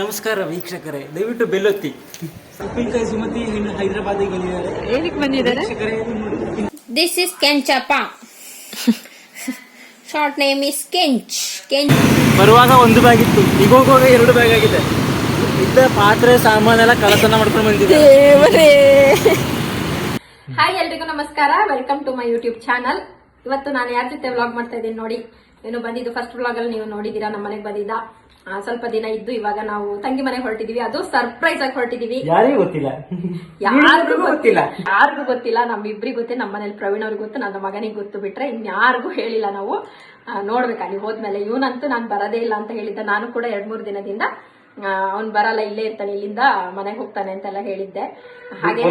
ನಮಸ್ಕಾರ ವೀಕ್ಷಕರೇ. ದಯವಿಟ್ಟು ಬೆಲ್ಲೊತ್ತಿ. ಉಪ್ಪಿನಕಾಯಿ ಸುಮತಿ ಇನ್ನು ಹೈದರಾಬಾದಿಗೆ ಬಂದಿದ್ದಾರೆ. ಏನಕ್ಕೆ ಬಂದಿದ್ದಾರೆ? ವೀಕ್ಷಕರೇ ಇದು ನೋಡಿ. This is Kenchappa short name is Kench Kench ಬರುವಾಗ ಒಂದು ಬ್ಯಾಗ್ ಇತ್ತು. ಈಗ ಹೋಗುವಾಗ ಎರಡು ಬ್ಯಾಗ್ ಆಗಿದೆ. ಇದ್ದ ಪಾತ್ರೆ ಸಾಮಾನೆಲ್ಲ ಕಳತನ ಮಾಡ್ಕೊಂಡು ಬಂದಿದೆ ಹಾಯ್ ಎಲ್ರಿಗೂ ನಮಸ್ಕಾರ. Welcome to my YouTube channel ಇವತ್ತು ನಾನು ಯಾರ ಜೊತೆ ವ್ಲಾಗ್ ಮಾಡ್ತಾ ಇದ್ದೀನಿ ನೋಡಿ? ಏನು ಬಂದಿದ್ದು ಫಸ್ಟ್ ವ್ಲಾಗ್ ಅಲ್ಲಿ ನೀವು ನೋಡಿದೀರಾ ನಮ್ಮ ಮನೆಗೆ ಬಂದಿದ್ದ? ಸ್ವಲ್ಪ ದಿನ ಇದ್ದು ಇವಾಗ ನಾವು ತಂಗಿ ಮನೆಗೆ ಹೊರಟಿದೀವಿ. ಅದು ಸರ್ಪ್ರೈಸ್ ಆಗಿ ಹೊರಟಿದೀವಿ. ಯಾರಿಗೂ ಗೊತ್ತಿಲ್ಲ. ಯಾರಿಗೂ ಗೊತ್ತಿಲ್ಲ. ಯಾರಿಗೂ ಗೊತ್ತಿಲ್ಲ. ನಮ್ಮಿಬ್ರಿಗೆ ಗೊತ್ತೇ ನಮ್ಮ ಮನೇಲಿ ಪ್ರವೀಣ್ ಅವ್ರಿಗೆ ಗೊತ್ತು ನನ್ನ ಮಗನಿಗೆ ಗೊತ್ತು ಬಿಟ್ರೆ ಇನ್ಯಾರಿಗೂ ಹೇಳಿಲ್ಲ ನಾವು. ನೋಡ್ಬೇಕಲ್ಲಿ ನೋಡ್ಬೇಕು ಹೋದ್ಮೇಲೆ. ಇವನಂತೂ ನಾನು ಬರೋದೇ ಇಲ್ಲ ಅಂತ ಹೇಳಿದ್ದ. ನಾನು ಕೂಡ ಎರಡ್ ಮೂರು ದಿನದಿಂದ ಅವ್ನು ಬರಲ್ಲ ಇಲ್ಲೇ ಇರ್ತಾನೆ ಇಲ್ಲಿಂದ ಮನೆಗೆ ಹೋಗ್ತಾನೆ ಅಂತೆಲ್ಲ ಹೇಳಿದ್ದೆ. ಹಾಗೆ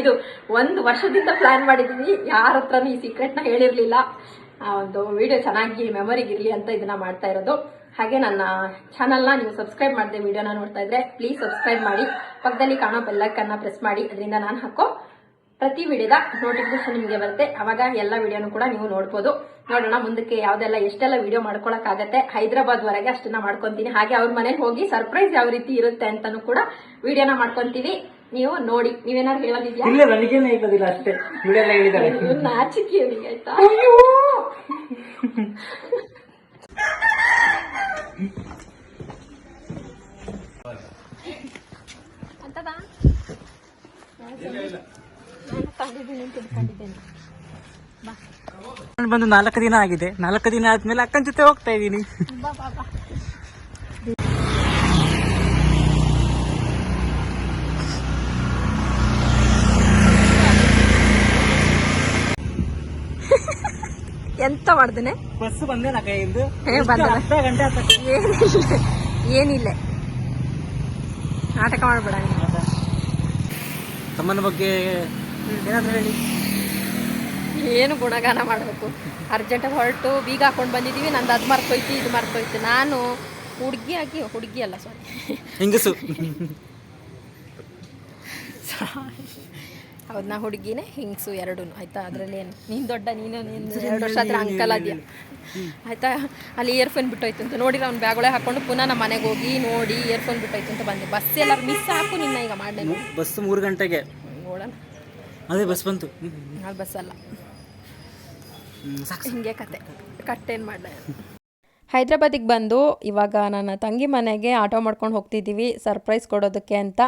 ಇದು ಒಂದು ವರ್ಷದಿಂದ ಪ್ಲಾನ್ ಮಾಡಿದೀವಿ. ಯಾರ ಹತ್ರನೂ ಈ ಸೀಕ್ರೆಟ್ನ ಹೇಳಿರ್ಲಿಲ್ಲ. ಒಂದು ವಿಡಿಯೋ ಚೆನ್ನಾಗಿ ಮೆಮೊರಿಗಿರ್ಲಿ ಅಂತ ಇದನ್ನ ಮಾಡ್ತಾ ಇರೋದು. ಹಾಗೆ ನನ್ನ ಚಾನಲ್ನ ನೀವು ಸಬ್ಸ್ಕ್ರೈಬ್ ಮಾಡದೆ ವಿಡಿಯೋನ ನೋಡ್ತಾ ಇದ್ರೆ ಪ್ಲೀಸ್ ಸಬ್ಸ್ಕ್ರೈಬ್ ಮಾಡಿ. ಪಕ್ಕದಲ್ಲಿ ಕಾಣೋ ಬೆಲ್ಲೈಕನ್ನ ಪ್ರೆಸ್ ಮಾಡಿ. ಅದರಿಂದ ನಾನು ಹಾಕೋ ಪ್ರತಿ ವಿಡಿಯೋದ ನೋಟಿಫಿಕೇಶನ್ ನಿಮಗೆ ಬರುತ್ತೆ. ಅವಾಗ ಎಲ್ಲ ವಿಡಿಯೋನು ಕೂಡ ನೀವು ನೋಡ್ಬೋದು. ನೋಡೋಣ ಮುಂದಕ್ಕೆ ಯಾವ್ದೆಲ್ಲ ಎಷ್ಟೆಲ್ಲ ವಿಡಿಯೋ ಮಾಡ್ಕೊಳಕ್ಕಾಗತ್ತೆ. ಹೈದರಾಬಾದ್ ವರೆಗೆ ಅಷ್ಟನ್ನ ಮಾಡ್ಕೊಂತೀನಿ. ಹಾಗೆ ಅವ್ರ ಮನೇಲಿ ಹೋಗಿ ಸರ್ಪ್ರೈಸ್ ಯಾವ ರೀತಿ ಇರುತ್ತೆ ಅಂತಾನು ಕೂಡ ವಿಡಿಯೋನ ಮಾಡ್ಕೊಂತೀವಿ. ನೀವು ನೋಡಿ. ನೀವೇನಾದ್ರು ಹೇಳೋದಿದ್ಯಾ? ಇಲ್ಲ ನನಗೇನೆ ಇಲ್ಲದಿಲ್ಲ ಅಷ್ಟೇ. ನಾಚಿಕೆ ಆಯ್ತಾ? ಅಂತದಾ? ನಾನು ಬಂದು ನಾಲ್ಕು ದಿನ ಆಗಿದೆ. ನಾಲ್ಕು ದಿನ ಆದ್ಮೇಲೆ ಅಕ್ಕನ ಜೊತೆ ಹೋಗ್ತಾ ಇದ್ದೀನಿ. ಎಂತ ಮಾಡ್ದೇನೆ? ಬಸ್ ಬಂದೆ ನಾ ಕೈಯಿಂದ. ಅರ್ಧ ಗಂಟೆ ಆತ ಏನಿಲ್ಲ ಏನಿಲ್ಲ. ನಾಟಕ ಮಾಡ್ಬೇಡ. ತಮ್ಮನ ಬಗ್ಗೆ ಏನಾದ್ರು ಹೇಳಿ. ಏನು ಗುಣಗಾನ ಮಾಡಬೇಕು. ಅರ್ಜೆಂಟಾಗಿ ಹೊರಟು ಬೀಗ ಹಾಕೊಂಡು ಬಂದಿದೀವಿ ನಂದು ಅದು ಮರ್ತೋಯ್ತು ಇದು ಮರ್ತೋಯ್ತು ನಾನು ಹುಡುಗಿ ಆಗಿ ಹುಡುಗಿ ಅಲ್ಲ ಸಾರಿ ಹೆಂಗಸು? ಹೌದು ನಾ ಹುಡುಗಿನೇ ಹಿಂಗ್ಸು ಎರಡೂ ಆಯ್ತಾ? ಅದರಲ್ಲಿ ಏನು? ನೀನು ದೊಡ್ಡ ನೀನು ನೀನು ಎರಡು ವರ್ಷ ಹತ್ರ ಅಂಕಲ್ ಅದೆಯಾ ಆಯ್ತಾ? ಅಲ್ಲಿ ಇಯರ್ಫೋನ್ ಬಿಟ್ಟೋಯ್ತು ಅಂತ. ನೋಡಿ ಅವ್ನು ಬ್ಯಾಗೊಳಗೆ ಹಾಕೊಂಡು ಪುನಃ ನಮ್ಮ ಮನೆಗೆ ಹೋಗಿ ನೋಡಿ ಇಯರ್ಫೋನ್ ಬಿಟ್ಟೋಯ್ತು ಅಂತ ಬಂದೆ. ಬಸ್ ಎಲ್ಲ ಮಿಸ್ ಹಾಕು ನಿನ್ನ ಈಗ ಮಾಡಿ ಬಸ್ ಮೂರು ಗಂಟೆಗೆ. ನೋಡೋಣ. ಅದೇ ಬಸ್ ಬಂತು. ಅದು ಬಸ್ ಅಲ್ಲ. ಹಿಂಗೆ ಕತೆ. ಕಟ್ಟೇನು ಮಾಡಲ ಹೈದ್ರಾಬಾದಿಗೆ ಬಂದು ಇವಾಗ ನನ್ನ ತಂಗಿ ಮನೆಗೆ ಆಟೋ ಮಾಡ್ಕೊಂಡು ಹೋಗ್ತಿದ್ದೀವಿ. ಸರ್ಪ್ರೈಸ್ ಕೊಡೋದಕ್ಕೆ ಅಂತ.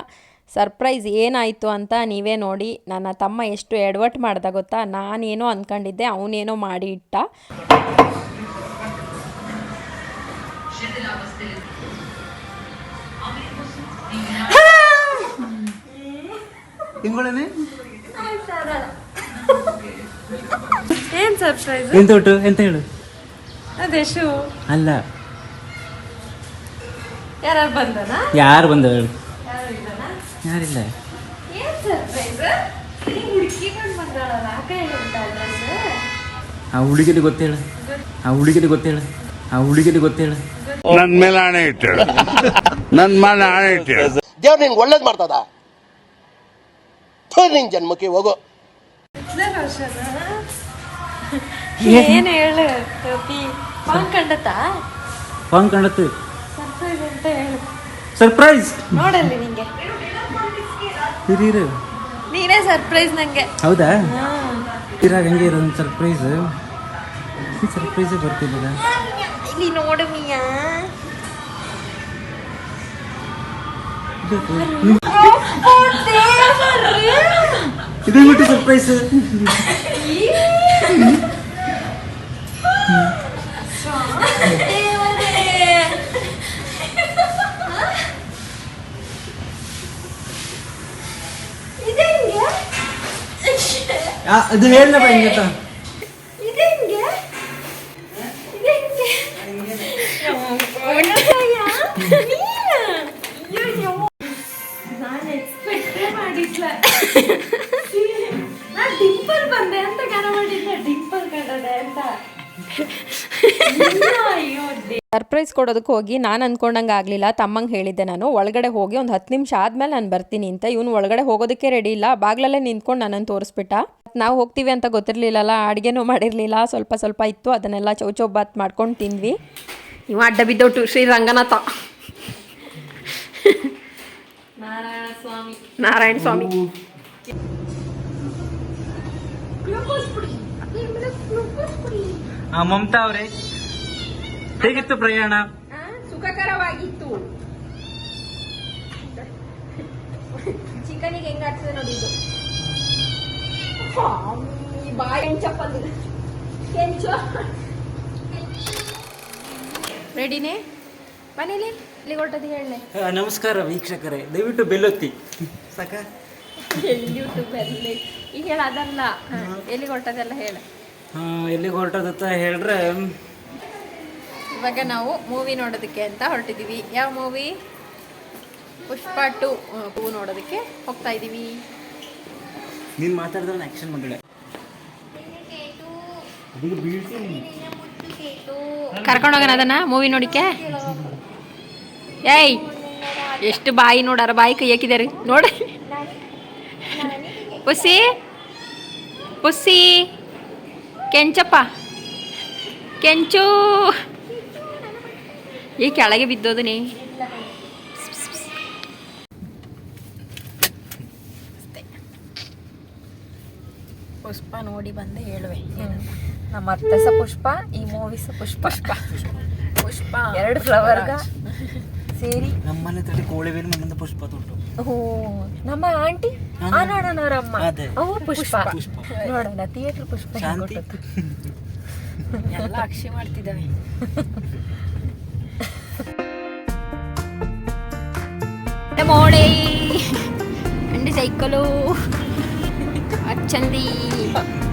ಸರ್ಪ್ರೈಸ್ ಏನಾಯಿತು ಅಂತ ನೀವೇ ನೋಡಿ ನನ್ನ ತಮ್ಮ ಎಷ್ಟು ಎಡವಟ್ ಮಾಡ್ದ ಗೊತ್ತಾ? ನಾನೇನೋ ಅಂದ್ಕೊಂಡಿದ್ದೆ ಅವನೇನೋ ಮಾಡಿ ಇಟ್ಟ. ಏನು ಸರ್ಪ್ರೈಸ್? ಎಂತ ಉಂಟು? ಎಂತ ಹೇಳು? ಅದೇ ಶೂ. ಅಲ್ಲ. ಯಾರು ಬಂದನ? ಯಾರು ಬಂದ ಹೇಳು. ಯಾರಿಲ್ಲ? ಆ ಹುಡುಗಿಗೆ ಗೊತ್ತೇಳ. ಆ ಹುಡುಗಿಗೆ ಗೊತ್ತೇಳ. ಆ ಹುಡುಗಿಗೆ ಗೊತ್ತೇಳ. ನನ್ ಮೇಲೆ ಆಣೆ ಇಟ್ಟೇಳ ನನ್ ಮೇಲೆ ಆಣೆ ಇಟ್ಟೇಳ ದೇವ್ರು ನಿನ್ಗೆ ಒಳ್ಳೇದು ಮಾಡ್ತದ? ನಿನ್ ಜನ್ಮಕ್ಕೆ ಹೋಗೋ. ಏನು? ಹೇಳು ಟೋಪಿ ಪಾನ್ ಕಂಡತಾ ಫೋನ್ ಸರ್ಪ್ರೈಸ್ ಅಂತ ಹೇಳು. ಸರ್ಪ್ರೈಸ್ ನೋಡಲ್ಲಿ ನಿಂಗೆ. ಹಿರೀರು ನೀನೇ ಸರ್ಪ್ರೈಸ್ ನಂಗೆ. ಹೌದಾ? ಇರಾಗ ಹಂಗೆ ಇರೋದು ಸರ್ಪ್ರೈಸ್ ಈ ಸರ್ಪ್ರೈಸೇ ಬರ್ತಿಲ್ಲ ಇಲ್ಲಿ ನೋಡು ಮಿಯಾ. ಇದು ಬಿಟ್ಟು ಸರ್ಪ್ರೈಸ್ ಅದು ಹೆಂಗೆ? ನಾನು? ಎಕ್ಸ್ಪೆಕ್ಟೇ ಮಾಡಿದ್ಲ. ನಾನು ಡಿಂಪಲ್ ಬಂದೆ ಅಂತ ಗಾನ ಮಾಡಿದ್ದೆ ಡಿಂಪಲ್ ಕಂಡದೆ ಅಂತ. ಸರ್ಪ್ರೈಸ್ ಕೊಡೋದಕ್ಕೆ ಹೋಗಿ ನಾನು ಅಂದ್ಕೊಂಡಂಗೆ ಆಗಲಿಲ್ಲ. ತಮ್ಮಂಗೆ ಹೇಳಿದ್ದೆ ನಾನು. ಒಳಗಡೆ ಹೋಗಿ ಒಂದು ಹತ್ತು ನಿಮಿಷ ಆದಮೇಲೆ ನಾನು ಬರ್ತೀನಿ ಅಂತ. ಇವನು ಒಳಗಡೆ ಹೋಗೋದಕ್ಕೆ ರೆಡಿ ಇಲ್ಲ. ಬಾಗ್ಲಲ್ಲೇ ನಿಂತ್ಕೊಂಡು ನನ್ನನ್ನು ತೋರಿಸ್ಬಿಟ್ಟ. ನಾವು ಹೋಗ್ತೀವಿ ಅಂತ ಗೊತ್ತಿರಲಿಲ್ಲಲ್ಲ ಅಡುಗೆನೂ ಮಾಡಿರಲಿಲ್ಲ ಸ್ವಲ್ಪ ಸ್ವಲ್ಪ ಇತ್ತು ಅದನ್ನೆಲ್ಲ ಚೌಚೌ ಬಾತ್ ಮಾಡ್ಕೊಂಡು ತಿಂದ್ವಿ. ಇವ ಅಡ್ಡ ಬಿದ್ದೋಟು ಶ್ರೀ ರಂಗನಾಥ ನಾರಾಯಣ ಸ್ವಾಮಿ. ನಾರಾಯಣ ಸ್ವಾಮಿ ಆ ಮಮತಾ ಅವರೇ ಹೇಗಿತ್ತು ಪ್ರಯಾಣ? ಸುಖಕರವಾಗಿತ್ತು. ಚಿಕನಿಗೆ ಹೆಂಗ ಆಗ್ತದೆ ನೋಡಿ ಇದು ಸ್ವಾಮಿ, ಬಾಯಿ ಕೆಂಚಪ್ಪಂದು ಕೆಂಚು ರೆಡಿನೇ ಮನೇಲಿ ಇಲ್ಲಿ ಹೊರಟದು ಹೇಳಲೆ ನಮಸ್ಕಾರ ವೀಕ್ಷಕರೇ. ದಯವಿಟ್ಟು ಬೆಲ್ಲೊತ್ತಿ. ಸಾಕ? ಯೂಟ್ಯೂಬ್ ಅಲ್ಲಿ. ಈಗ ಹೇಳ ಅದಲ್ಲ. ಎಲ್ಲಿಗೆ ಹೊರಟದೆಲ್ಲ ಹೇಳ. ಎಲ್ಲಿಗೆ ಹೊರಟದಂತ ಹೇಳ್ರೆ? ಇವಾಗ ನಾವು ಮೂವಿ ನೋಡೋದಕ್ಕೆ ಅಂತ ಹೊರಟಿದ್ದೀವಿ ಯಾವ ಮೂವಿ ಪುಷ್ಪ ಟು ಹೂ ನೋಡೋದಕ್ಕೆ ಹೋಗ್ತಾ ಇದ್ದೀವಿ ನೀನು ಮಾತಾಡಿದ್ರೆ ಆಕ್ಷನ್ ಮಾಡಿದೆ ಅದಕ್ಕೆ ಅದನ್ನ ಮೂವಿ ನೋಡಿಕೆ ಏಯ್, ಎಷ್ಟು ಬಾಯಿ ನೋಡಾರ, ಬಾಯಿ ಕೈ ಹಾಕಿದಾರೆ, ನೋಡಿ. ಪುಸಿ ಪುಸಿ ಕೆಂಚಪ್ಪ, ಕೆಂಚು. ಈ ಕೆಳಗೆ ಬಿದ್ದೋದು ನೀ. ಪುಷ್ಪ ನೋಡಿ ಬಂದು ಹೇಳುವೆ. ನಮ್ಮ ಅರ್ಥಸ ಪುಷ್ಪ ಈ ಮೂವೀಸ್ ಪುಷ್ಪ. ಪುಷ್ಪ. ಪುಷ್ಪ. ಎರಡು ಫ್ಲವರ್ಗ ಸೇರಿ. ನಮ್ಮನೆ ತಡೆ ಕೋಳಿ ಬೇರೆ ಪುಷ್ಪ ತೊಟ್ಟು ಓ ನಮ್ಮ ಆಂಟಿ ಆ ನೋಡೋಣ ಅವರಮ್ಮ. ಅವು ಪುಷ್ಪ. ನೋಡೋಣ ಥಿಯೇಟರ್ ಪುಷ್ಪ. ಎಲ್ಲ ಅಕ್ಷಿ ಮಾಡ್ತಿದ್ದಾವೆ. ಮೋಡೆ ಅಂಡಿ ಸೈಕಲು. Chân.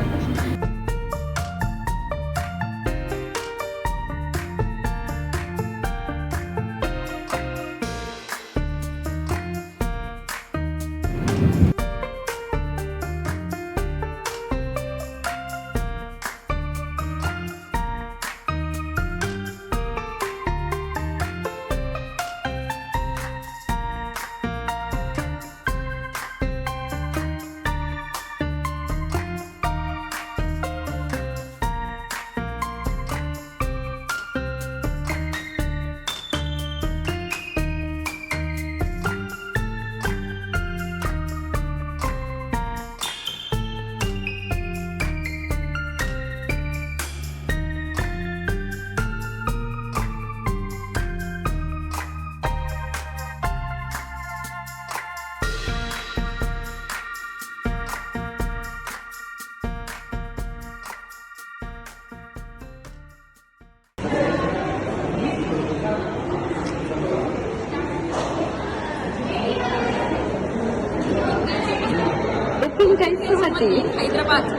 ಅಚ್ಚಂದಿ ಹೈದರಾಬಾದ್.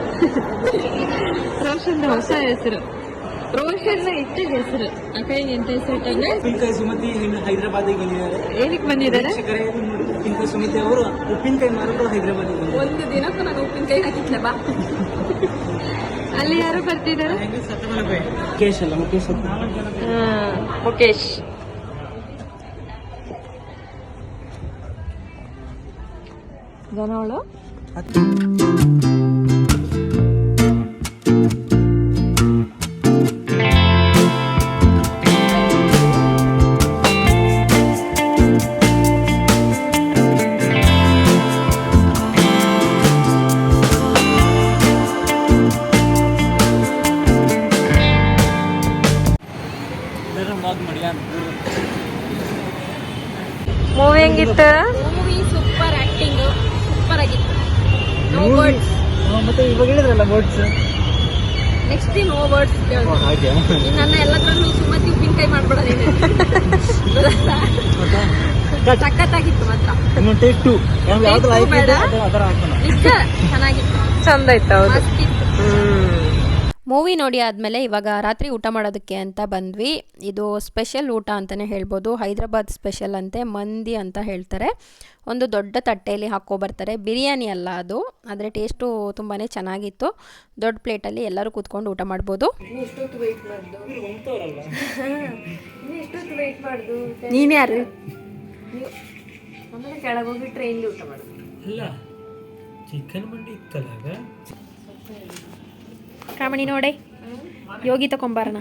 ರೋಷನ್ ಹೊಸ ಹೆಸರು. ರೋಷನ್ ಇಟ್ಟ ಹೆಸರು. ಅಕ್ಕ ಎಂತ ಹೆಸರು ಹೈದ್ರಾಬಾದ್ ಸುಮತಿ ಹೈದರಾಬಾದಿಗೆ ಬಂದಿದ್ದಾರೆ. ಏನಕ್ಕೆ ಬಂದಿದ್ದಾರೆ? ಉಪ್ಪಿನಕಾಯಿ ಸುಮತಿ ಅವರು ಉಪ್ಪಿನಕಾಯಿ ಮಾರೋರು ಹೈದರಾಬಾದಿಗೆ ಬಂದಿದ್ದಾರೆ. ಒಂದು ದಿನಕ್ಕೂ ನಾನು ಉಪ್ಪಿನಕಾಯಿ ಹಾಕಿದ್ಲೆ ಬಾ ಅಲ್ಲಿ ಯಾರು ಬರ್ತಿದ್ದಾರೆ? ಮುಖೇಶ್ ಅಲ್ಲ ಮುಖೇಶ್. ಮುಖೇಶ್ ಜನವಳು ಎಲ್ಲರೂ ಮತ್ತೆ ಇವಾಗ ಹೇಳಿದ್ರಲ್ಲ ವರ್ಡ್ಸ್ ನೆಕ್ಸ್ಟ್ ನೋ ವರ್ಡ್ಸ್ ಹಾಗೆ. ನನ್ನ ಎಲ್ಲದ್ರಲ್ಲೂ ಸುಮ್ಮತಿ ಉಪ್ಪಿನಕಾಯಿ ಮಾಡ್ಬೇಡ ನೀನು. ಸಖತ್ತಾಗಿತ್ತು ಮಾತ್ರ. ಇನ್ನು ಟೇಕ್ ಟು ಯಾವ್ದು Take two ಲೈಫ್ ಬೇಡ? ಅದರ ಹಾಕೋಣ. ನಿಜ ಚೆನ್ನಾಗಿತ್ತು. ಚಂದ ಇತ್ತು ಹೌದು. ಮೂವಿ ನೋಡಿ ಆದಮೇಲೆ ಇವಾಗ ರಾತ್ರಿ ಊಟ ಮಾಡೋದಕ್ಕೆ ಅಂತ ಬಂದ್ವಿ. ಇದು ಸ್ಪೆಷಲ್ ಊಟ ಅಂತಲೇ ಹೇಳ್ಬೋದು. ಹೈದ್ರಾಬಾದ್ ಸ್ಪೆಷಲ್ ಅಂತೆ ಮಂದಿ ಅಂತ ಹೇಳ್ತಾರೆ. ಒಂದು ದೊಡ್ಡ ತಟ್ಟೆಯಲ್ಲಿ ಹಾಕ್ಕೊಬರ್ತಾರೆ. ಬಿರಿಯಾನಿ ಅಲ್ಲ ಅದು ಆದರೆ ಟೇಸ್ಟು ತುಂಬಾ ಚೆನ್ನಾಗಿತ್ತು. ದೊಡ್ಡ ಪ್ಲೇಟಲ್ಲಿ ಎಲ್ಲರೂ ಕೂತ್ಕೊಂಡು ಊಟ ಮಾಡ್ಬೋದು. ನೀನು ಯಾರು? ಆಮೇಲೆ ಕೆಳಗೆ ಹೋಗಿ ಟ್ರೈನ್ ಊಟ ಮಾಡೋದು ಇಲ್ಲ ಚಿಕನ್ ಮಂಡಿ ಇತ್ತಲ್ಲ ಆಗ ಕಾಮಣಿ ನೋಡೆ. ಯೋಗಿ ತಗೊಂಬಾರಣ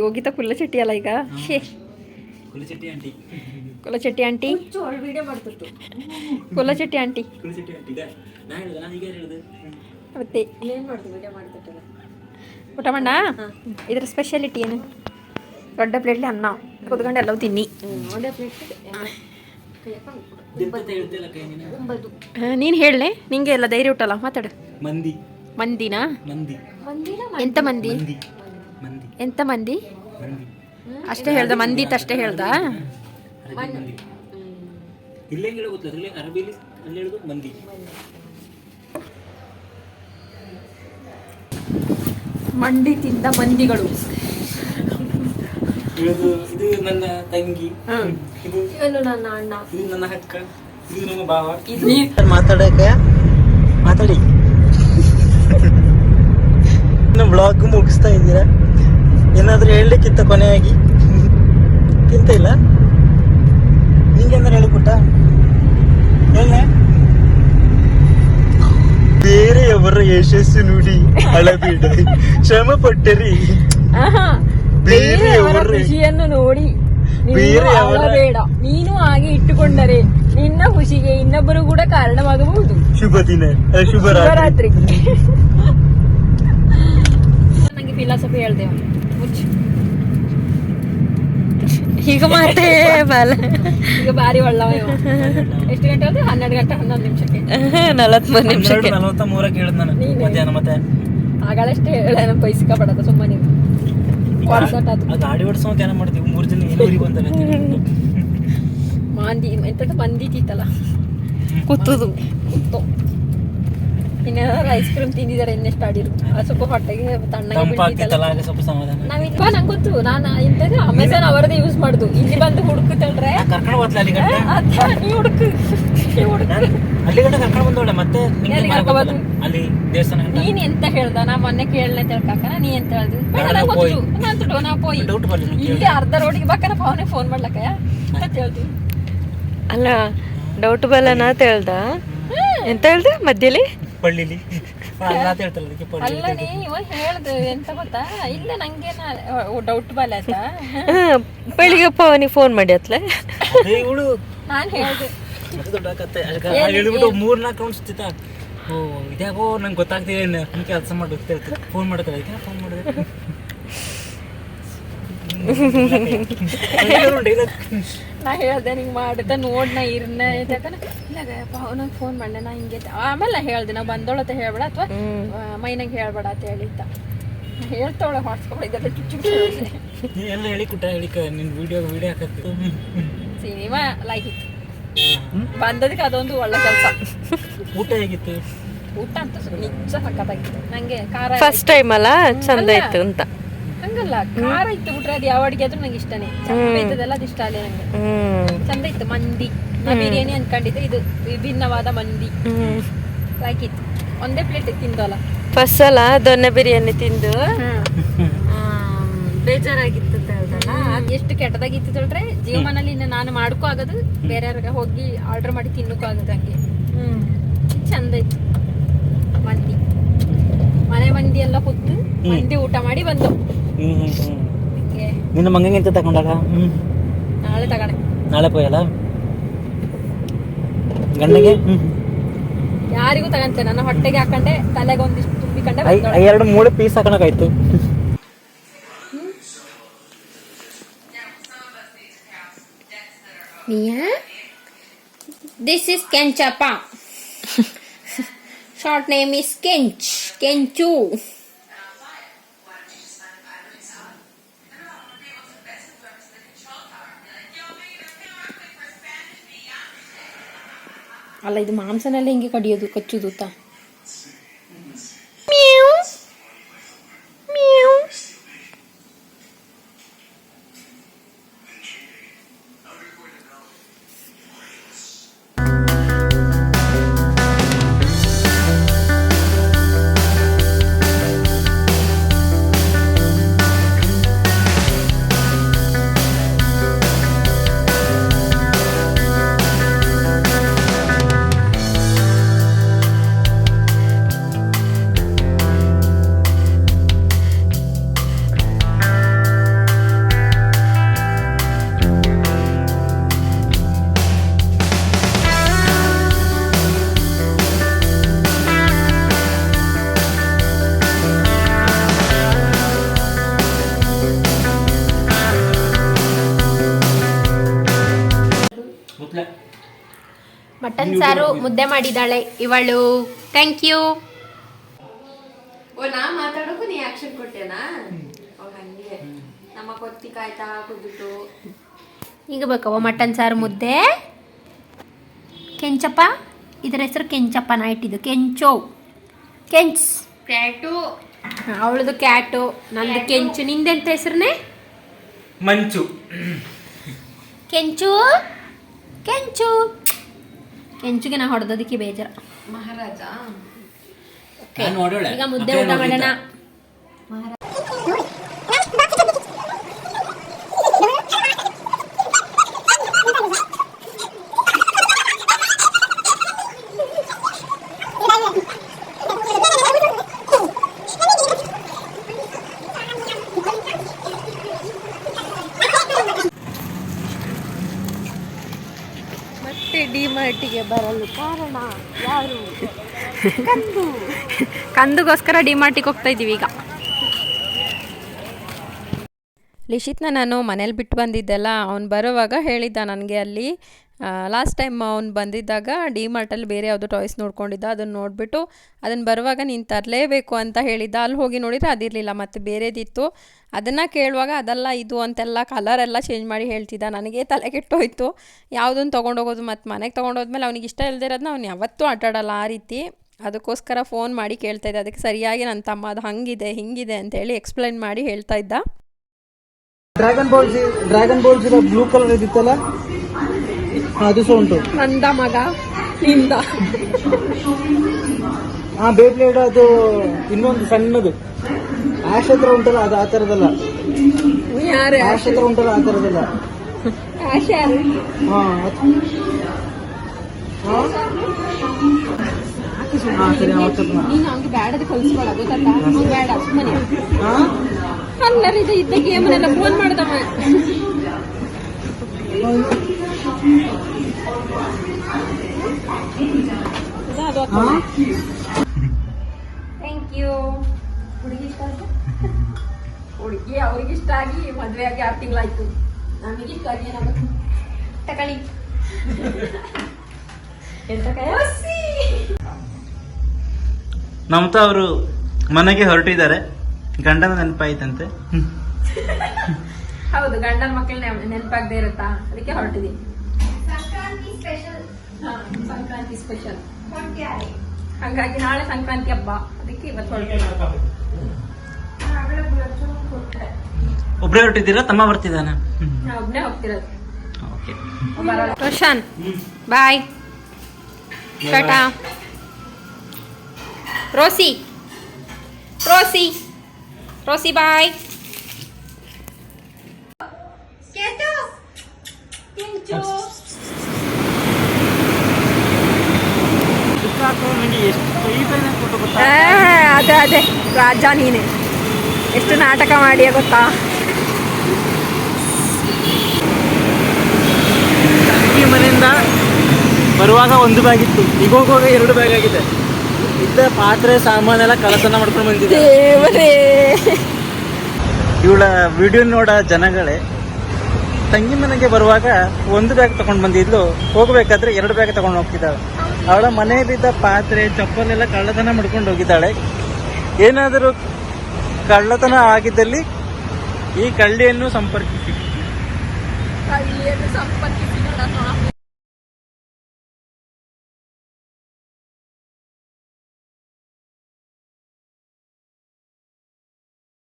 ಯೋಗಿತಾ ಕುಲ್ಲಚೆಟ್ಟಿ ಅಲ್ಲ ಈಗ? ಶೇ ಕುಲಚೆಟ್ಟಿ ಆಂಟಿ. ಕುಲ್ಲಚಟ್ಟಿ ಆಂಟಿ. ವಿಡಿಯೋ ಮಾಡ್ತಿತ್ತು. ಕುಲಚೆಟ್ಟಿ ಆಂಟಿ. ಮತ್ತೆ? ಊಟ ಮಣ್ಣ ಇದ್ರ ಸ್ಪೆಷಾಲಿಟಿ ಏನು? ದೊಡ್ಡ ಪ್ಲೇಟ್ಲಿ ಅನ್ನ ಕುತ್ಕೊಂಡು ಎಲ್ಲವೂ ತಿನ್ನಿ. ನೀನು ನೀನು ಹೇಳಲೆ ನಿಂಗೆ ಎಲ್ಲ ಧೈರ್ಯ ಉಟ್ಟಲ್ಲ ಮಾತಾಡು. ಮಂದಿ. ಮಂದಿನಾ? ಮಂದಿ. ಎಂತ ಮಂದಿ? ಮಂದಿ. ಮಂದಿ. ಎಂತ ಮಂದಿ? ಅಷ್ಟೇ ಹೇಳ್ದ ಮಂದಿ ಅಷ್ಟೇ ಹೇಳ್ದ? ಅರಬಿ ಮಂದಿ ಇಲ್ಲೇ ಹೇಳೋ ಗೊತ್ತಿಲ್ಲ ಇಲ್ಲೇ ಅರಬಿಲಿ ಅಲ್ಲಿ ಹೇಳೋದು ಮಂದಿ. ಮಂಡಿ ತಿಂದ ಮಂದಿಗಳು. ಇದು ಇದು ನನ್ನ ತಂಗಿ. ಇದು ಇವನು ನನ್ನ ಅಣ್ಣ. ಇದು ನನ್ನ ಅಕ್ಕ. ಇದು ನಮ್ಮ ಭಾವ. ಮಾತಾಡಕ್ಕೆ? ಮಾತಾಡಿ. ಬ್ಲಾಗ್ ಮುಗಿಸ್ತಾ ಇದ್ದೀರಾ? ಏನಾದರೂ ಹೇಳಲಿಕ್ಕಿತ್ತ ಕೊನೆಯಾಗಿ? ತಿಂತ ಇಲ್ಲ? ನಿಂಗೇನಾರು ಹೇಳಿಕೊಟ್ಟ? ಹೇಳ ಬೇರೆಯವರ ಯಶಸ್ಸು ನೋಡಿ ಅಳಬೇಡ ಶ್ರಮ ಪಟ್ಟರಿ ಬೇರೆಯವರ ಖುಷಿಯನ್ನು ನೋಡಿ. ಅಳಬೇಡ ನೀನು ಹಾಗೆ ಇಟ್ಟುಕೊಂಡರೆ ನಿನ್ನ ಖುಷಿಗೆ ಇನ್ನೊಬ್ಬರು ಕೂಡ ಕಾರಣವಾಗಬಹುದು. ಶುಭ ದಿನ. ಅಹ್, ಶುಭ ರಾತ್ರಿ. ಶಿವರಾತ್ರಿ ನಂಗೆ ಫಿಲಾಸಫಿ ಹೇಳ್ದೆ ಈಗ ಮಾತೇ ಬಲ. ಈಗ ಬಾರಿ ಒಳ್ಳವ. ಎಷ್ಟು ಗಂಟೆ ಅಂದ್ರೆ ಹನ್ನೆರಡು ಗಂಟೆ ಹನ್ನೊಂದು ನಿಮಿಷಕ್ಕೆ. ನಲವತ್ಮೂರು ನಿಮಿಷಕ್ಕೆ. ನಲವತ್ತ ಮೂರಕ್ಕೆ ಹೇಳಿದ್ ನಾನು ಮಧ್ಯಾಹ್ನ ಮತ್ತೆ. ಆಗಳಷ್ಟೇ ಹೇಳ ಪೈಸಿಕ ಬಡದ ಸುಮ್ಮನೆ ಗಾಡಿ ಓಡಿಸೋ ಧ್ಯಾನ ಮಾಡ್ತೀವಿ? ಮೂರು ಜನ ಏನೂರಿಗೆ ಬಂದಲ್ಲ ಮಾಂದಿ ಎಂತದ್ದು ಮಂದಿ ಕೂತದು. ಕೂತು. ಕುತ್ತು ಇನ್ನೇನಾದ್ರು ಐಸ್ ಕ್ರೀಮ್ ತಿಂದಿದ್ದಾರೆ ಇನ್ನೆಷ್ಟು ಆಡಿರು ಸ್ವಲ್ಪ ಹೊಟ್ಟೆಗೆ ತಣ್ಣಗೆ ನಾವಿಲ್ವಾ ನಂಗೆ ಗೊತ್ತು. ನಾನು ಇಂಥದ್ದು ಅಮೆಝಾನ್ ಅವರದೇ ಯೂಸ್ ಮಾಡುದು. ಇಲ್ಲಿ ಬಂದು ಹುಡುಕುತ್ತಳ್ರೆ ಅದ ಹುಡುಕು. ನೀ ಹುಡುಕು. ನಾನು ಅಲ್ಲಿ ಬಲ್ಲ ಕರ್ಕೊಂಡು ಬಂದವಳೆ ಮತ್ತೆ ನಿಂಗೆ ಎಲ್ಲಿ ಮಾಡಕ್ ಕರ್ಕೊಂಡ್ ಗೊತ್ತಲ್ಲ? ಅಲ್ಲಿ ದೇವಸ್ಥಾನ ಗಂಟ ನೀನ್ ಎಂತ ಹೇಳ್ದ? ನಾ ಮೊನ್ನೆ ತಿಳ್ಕಾಕ ನೀ ಎಂತ ಹೇಳ್ದು? ಬೇಡ ಬೇಡ, ನಂಗ್ ನಾ ಗೊತ್ತು ನಾ ಪೋಯಿ ಡೌಟ್ ಬರ್ಲಿ ನೀವು ಇಲ್ಲಿ ಅರ್ಧ ರೋಡಿಗೆ ಬಕ್ಕನ ಅವನೇ ಫೋನ್ ಮಾಡ್ಲಕ್ಕ ಅಂತ ಅಲ್ಲ ಡೌಟ್ ಬಲ್ಲನ ಅಂತ ಹೇಳ್ದ? ಎಂತ ಹೇಳ್ದೆ? ಮಧ್ಯಲಿ? ಪಳ್ಳಿಲಿ. ಅಲ್ಲ ಅಂತ ಹೇಳ್ತಲ್ಲ ಅದಕ್ಕೆ ಪಳ್ಳಿ ಅಲ್ಲ ನೀ ಇವ ಹೇಳ್ದು ಎಂತ ಗೊತ್ತಾ? ಇಲ್ಲ ನಂಗೆ ಡೌಟ್ ಬಲ್ಲ ಆಯ್ತಾ ಬೆಳಿಗ್ಗೆ ಅವನಿಗೆ ಫೋನ್ ಮಾಡಿ ಅತ್ಲೆ. ಅದೇ ಇವಳು. ನಾನ್ ಹೇಳ್ದೆ. ಹೇಳ್ಬಿಟ್ಟು ಮೂರ್ ನಾಲ್ಕು ರೌಂಡ್ ಸುತ್ತಿತ್ತ ಓ ಇದ್ಯಾಗೋ ನಂಗೆ ಗೊತ್ತಾಗ್ತಿದೆ ಹಿಂಗೆ ಕೆಲಸ ಮಾಡಿ ಹೇಳ್ತಾರೆ ಫೋನ್ ಮಾಡ್ತಾರೆ ಅದಕ್ಕೆ ಫೋನ್ ಮಾಡಿದ್ರೆ? ಡೈಲಾಗ್ ನಾ ಹೇಳ್ದೆ ನಿಂಗೆ ಮಾಡಿದ. ನೋಡ್ ನಾ ಇರ್ನ ಯಾಕಂದ್ರೆ ಇಲ್ಲ ಅವನಿಗೆ ಫೋನ್ ಮಾಡ್ದೆ. ನಾ ಹಿಂಗೆ. ಆಮೇಲೆ ನಾ ಹೇಳ್ದೆ. ನಾ ಬಂದೋಳತ್ತ ಹೇಳ್ಬೇಡ ಅಥವಾ ಮೈನಾಗ ಹೇಳ್ಬೇಡ ಅಂತ ಹೇಳಿದ್ದ. ಹೇಳ್ತಾವಳೆ ಮಾಡಿಸ್ಕೊಬೇಡ ಇದೆಲ್ಲ ಚುಚ್ಚು. ಎಲ್ಲ ಹೇಳಿ ಕುಟ್ಟ ಹೇಳಿಕ ನಿನ್ ವಿಡಿಯೋ ವಿಡಿಯೋ ಹಾಕತ್ತು. ಸಿನಿಮಾ ಲೈಕ್ ಇತ್ತು. ಬಂದದಕ್ಕೆ ಅದೊಂದು ಒಳ್ಳೆ ಕೆಲಸ. ಊಟ ಹೇಗಿತ್ತು? ಊಟ ಅಂತ ನಿಜ ಸಖತ್ತಾಗಿತ್ತು. ನಂಗೆ ಖಾರ ಫಸ್ಟ್ ಟೈಮ್ ಅಲ್ಲ? ಚಂದ ಅಲ್ಲ. ಇತ್ತು ಅಂತ. ಹಂಗಲ್ಲ ಖಾರ ಇತ್ತು ಬಿಟ್ರೆ ಅದು ಯಾವ ಅಡಿಗೆ ಆದ್ರೂ ನಂಗೆ ಇಷ್ಟನೇ. ಚಂದ ಇದ್ದದೆಲ್ಲ ಅದು ಇಷ್ಟ ಅಲ್ಲಿ ನಂಗೆ. ಚಂದ ಇತ್ತು ಮಂದಿ ನಾ ಬಿರಿಯಾನಿ ಅನ್ಕೊಂಡಿದ್ದೆ ಇದು ವಿಭಿನ್ನವಾದ ಮಂದಿ ಇತ್ತು ಒಂದೇ ಪ್ಲೇಟ್ ತಿಂದಲ್ಲ. ಫಸ್ಟ್ ಸಲ ದೊನ್ನೆ ಬಿರಿಯಾನಿ ತಿಂದು. ಬೇಜಾರಾಗಿತ್ತು ಅಂತ ಹೇಳ್ದಲ್ಲ? ಅದ್ ಎಷ್ಟು ಕೆಟ್ಟದಾಗಿತ್ತು ಹೇಳ್ರೆ ಜೀವಮಾನಲ್ಲಿ ಇನ್ನು ನಾನು ಮಾಡ್ಕೋ ಆಗೋದು ಬೇರೆಯವ್ರಿಗೆ ಹೋಗಿ ಆರ್ಡರ್ ಮಾಡಿ ತಿನ್ನಕ್ಕೂ ಆಗೋದು ಹಂಗೆ. ಹ್ಮ್. ಚಂದ ಇತ್ತು. ಮಂದಿ. ಮನೆ ಮಂದಿ ಎಲ್ಲ ಕೂತು ಮಂದಿ ಊಟ ಮಾಡಿ ಬಂದು. ನಿನ್ನ ಮಂಗ ಎಂತ ತಗೊಂಡಾಗ? ಹ್ಮ್. ನಾಳೆ ತಗೋಣ. ನಾಳೆ ಪೋಯಲ್ಲ ಗಂಡಗೆ? ಯಾರಿಗೂ ತಗಂತೆ ನನ್ನ ಹೊಟ್ಟೆಗೆ ಹಾಕೊಂಡೆ ತಲೆಗೆ ಒಂದಿಷ್ಟು ತುಂಬಿಕೊಂಡೆ ಎರಡು ಮೂರು ಪೀಸ್ ಹಾಕೋಣಕ್ಕಾಯ್ತು Mia, this is Kenchapa. Short name is Kench. Kenchu. ಅಲ್ಲ ಇದು ಮಾಂಸನೆಲ್ಲ ಹಿಂಗೆ ಕಡಿಯೋದು ಕಚ್ಚುದು ಮಟನ್ ಸಾರು ಮುದ್ದೆ ಮಾಡಿದಾಳೆ ಇವಳು. ಥ್ಯಾಂಕ್ ಯು ಓ ನಾ ಮಾತಾಡೋಕು ನೀ ಆಕ್ಷನ್ ಕೊಟ್ಟೇನಾ? ಹಂಗೆ. ನಮ್ಮ ಕೊತ್ತಿ ಕಾಯ್ತಾ ಕುದ್ಬಿಟ್ಟು ಈಗ ಬೇಕವ ಮಟನ್ ಸಾರು ಮುದ್ದೆ. ಕೆಂಚಪ್ಪ ಇದರ ಹೆಸರು ಕೆಂಚಪ್ಪ ನಾ ಇಟ್ಟಿದ್ದು. ಕೆಂಚೋ. ಕೆಂಚ್. ಕ್ಯಾಟು. ಅವಳದು ಕ್ಯಾಟು. ನಂದು ಕೆಂಚು. ನಿಂದೆಂತ ಹೆಸರುನೇ ಮಂಚು. ಕೆಂಚು. ಕೆಂಚು. ಕೆಂಚುಗೆ ನಾ ಹೊಡೆದೋದಕ್ಕೆ ಬೇಜಾರ. ಮಹಾರಾಜ. ಈಗ ಮುದ್ದೆ ಊಟ ಮಾಡೋಣ. ಮತ್ತೆ ಕಂದುಗೋಸ್ಕರ ಡಿಮಾರ್ಟಿಗೆ ಹೋಗ್ತಾ ಇದ್ದೀವಿ ಈಗ. ಲಿಶಿತ್ನ ನಾನು ಮನೇಲಿ ಬಿಟ್ಟು ಬಂದಿದ್ದೆಲ್ಲ, ಅವ್ನು ಬರುವಾಗ ಹೇಳಿದ್ದ ನನಗೆ ಅಲ್ಲಿ. ಲಾಸ್ಟ್ ಟೈಮ್ ಅವ್ನು ಬಂದಿದ್ದಾಗ ಡಿ ಮಾರ್ಟಲ್ಲಿ ಬೇರೆ ಯಾವುದೋ ಟಾಯ್ಸ್ ನೋಡ್ಕೊಂಡಿದ್ದ ಅದನ್ನು ನೋಡಿಬಿಟ್ಟು ಅದನ್ನು ಬರುವಾಗ ನೀನು ತರಲೇಬೇಕು ಅಂತ ಹೇಳಿದ್ದ. ಅಲ್ಲಿ ಹೋಗಿ ನೋಡಿದರೆ ಅದಿರಲಿಲ್ಲ, ಮತ್ತು ಬೇರೆದಿತ್ತು. ಅದನ್ನು ಕೇಳುವಾಗ ಅದೆಲ್ಲ ಇದು ಅಂತೆಲ್ಲ ಕಲರ್ ಎಲ್ಲ ಚೇಂಜ್ ಮಾಡಿ ಹೇಳ್ತಿದ್ದ. ನನಗೆ ತಲೆ ಕೆಟ್ಟೋಯ್ತು. ಯಾವುದನ್ನು ತೊಗೊಂಡೋಗೋದು ಮತ್ತು ಮನೆಗೆ ತೊಗೊಂಡೋದ್ಮೇಲೆ ಅವ್ನಿಗೆ ಇಷ್ಟ ಇಲ್ಲದೆ ಇರೋದನ್ನ ಅವ್ನು ಯಾವತ್ತೂ ಆಟಾಡಲ್ಲ ಆ ರೀತಿ. ಅದಕ್ಕೋಸ್ಕರ ಫೋನ್ ಮಾಡಿ ಕೇಳ್ತಾ ಇದ್ದೆ. ಅದಕ್ಕೆ ಸರಿಯಾಗಿ ನನ್ನ ತಮ್ಮ ಅದು ಹಂಗಿದೆ ಹಿಂಗಿದೆ ಅಂತ ಹೇಳಿ ಎಕ್ಸ್ಪ್ಲೈನ್ ಮಾಡಿ ಹೇಳ್ತಾ ಇದ್ದ. ಡ್ರ್ಯಾಗನ್ ಬಾಲ್ಸ್ ಡ್ರ್ಯಾಗನ್ ಬಾಲ್ ಇರೋ ಬ್ಲೂ ಕಲರ್ ಇದಿತ್ತಲ್ಲ ಅದು ಸಹ ಉಂಟು. ನಂದ ಮಗ ನಿಂದ. ಆ ಬೇಬ್ಲೇಡ್ ಅದು ಇನ್ನೊಂದು ಸಣ್ಣದು. ಆಶ್ ಹತ್ರ ಉಂಟಲ್ಲ ಅದು ಆ ತರದಲ್ಲ. ಯಾರು ಆಶ್ ಹತ್ರ ಉಂಟಲ್ಲ ಆ ತರದಲ್ಲ. ಆಶಾ ಹಾ? ಹಾ? ವಾಟ್ಸಪ್ ನೀನು ಅವ್ನಿಗೆ ಬ್ಯಾಡದ ಕಲಿಸ್ಬೇಡ ಗೊತ್ತಲ್ಲ ಅವ್ನು ಬೇಡ ಸುಮ್ಮನೆ. ಹಾ? ಅಲ್ಲರ ಇದು ಇದ್ದ ಫೋನ್ ಮಾಡ್ದವ. ಥ್ಯಾಂಕ್ ಯು ಹುಡುಗಿ ಇಷ್ಟ ಆಯ್ತು? ಹುಡುಗಿ ಅವ್ರಿಗೆ ಇಷ್ಟ ಆಗಿ ಮದುವೆ ಆಗಿ ಆರು ತಿಂಗಳಾಯ್ತು. ನಮಗೆ ಇಷ್ಟ ಆಗಿ ಏನಾಗುತ್ತೆ ತಗೊಳ್ಳಿ ಎಂತ ಕೈ ಮಮತಾ ಅವರು ಮನೆಗೆ ಹೊರಟಿದ್ದಾರೆ. ಗಂಡನ ನೆನಪಾಯ್ತಂತೆ. ಹೌದು ಗಂಡನ ಮಕ್ಕಳ ನೆನಪಾಗದೆ ಇರುತ್ತಾ? ಅದಕ್ಕೆ ಹೊರಟಿದೀನಿ ಸಂಕ್ರಾಂತಿ ಸ್ಪೆಷಲ್ ಹಾಗಾಗಿ ನಾಳೆ ಸಂಕ್ರಾಂತಿ ಹಬ್ಬ. ಅದಕ್ಕೆ ಇವತ್ತು ಒಬ್ರೇ ಹೊರಟಿದ್ದೀರಾ? ತಮ್ಮ ಬರ್ತಿದ್ದಾನೆ? ಒಬ್ಬನೇ ಒಬ್ನೇ ಹೋಗ್ತಿರೋದು. ರೋಷನ್. ಬಾಯ್. ಟಾಟಾ. ರೋಸಿ ರೋಸಿ ರೋಸಿ ಬಾಯ್ ನನಗೆ ಎಷ್ಟು ಕೈ ಬೇನೆ ಕೊಟ್ಟು ಗೊತ್ತಾ ಅದೇ ಅದೇ. ರಾಜ ನೀನೆ. ಎಷ್ಟು ನಾಟಕ ಮಾಡಿಯ ಗೊತ್ತಾ? ಈ ಮನೆಯಿಂದ ಬರುವಾಗ ಒಂದು ಬ್ಯಾಗ್ ಇತ್ತು. ಈಗ ಹೋಗುವಾಗ ಎರಡು ಬ್ಯಾಗ್ ಆಗಿದೆ. ಇದ್ದ ಪಾತ್ರೆ ಸಾಮಾನೆಲ್ಲ ಕಳತನ ಮಾಡ್ಕೊಂಡು ಬಂದಿದ್ದೆ. ದೇವರೇ. ಇವಳ ವಿಡಿಯೋ ನೋಡ ಜನಗಳೇ ತಂಗಿ ಮನೆಗೆ ಬರುವಾಗ ಒಂದು ಬ್ಯಾಗ್ ತಗೊಂಡು ಬಂದಿದ್ಲು ಹೋಗ್ಬೇಕಾದ್ರೆ ಎರಡು ಬ್ಯಾಗ್ ತಗೊಂಡು ಹೋಗ್ತಿದ್ದಾಳೆ. ಅವಳ ಮನೆಯಲ್ಲಿದ್ದ ಪಾತ್ರೆ ಚಪ್ಪಲೆಲ್ಲ ಕಳ್ಳತನ ಮಾಡ್ಕೊಂಡು ಹೋಗಿದ್ದಾಳೆ. ಏನಾದರೂ ಕಳ್ಳತನ ಆಗಿದ್ದಲ್ಲಿ ಈ ಕಳ್ಳಿಯನ್ನು ಸಂಪರ್ಕಿಸಿ. ಸಂಪರ್ಕಿಸಿ